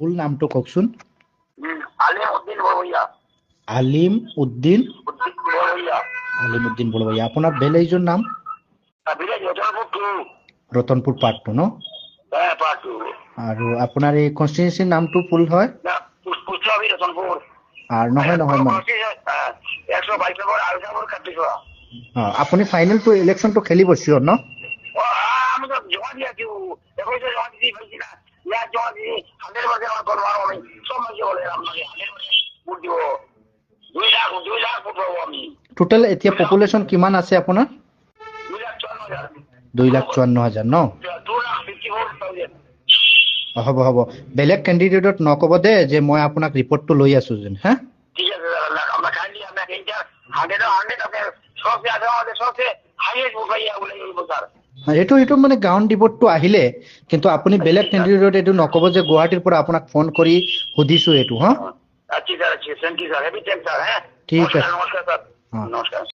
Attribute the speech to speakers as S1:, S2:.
S1: ফুল নামটো কওকচোন
S2: আলিম উদ্দিন
S1: আলিম উদ্দিন বলবাইয়া আপোনাৰ ভিলেজৰ নাম ৰতনপুৰ পাৰ্ট টু ন আৰু আপোনাৰ এই কনষ্টিটুৱেঞ্চিৰ নামটো ফুল হয় আৰু নহয় নহয় আপুনি ফাইনেলটো ইলেকশ্যনটো খেলিব চিয়'ৰ ন টোটেল এতিয়া পপুলেশ্যন কিমান আছে আপোনাৰ?
S2: দুই লাখ
S1: চুৱান্ন হাজাৰ ন? হ'ব হ'ব। বেলেগ কেণ্ডিডেটত নক'ব দে যে মই আপোনাক ৰিপৰ্টটো লৈ আছোঁ যেন হা?
S2: হ্যাঁ, এইটো
S1: এইটো মানে গাউন ৰিপৰ্টটো আহিলে কিন্তু আপুনি বেলেগ কেণ্ডিডেট এইটো নক'ব যে গুৱাহাটীৰ পৰা আপোনাক ফোন কৰি সুধিছো এইটো হা? ঠিক আছে
S2: নমস্কাৰ।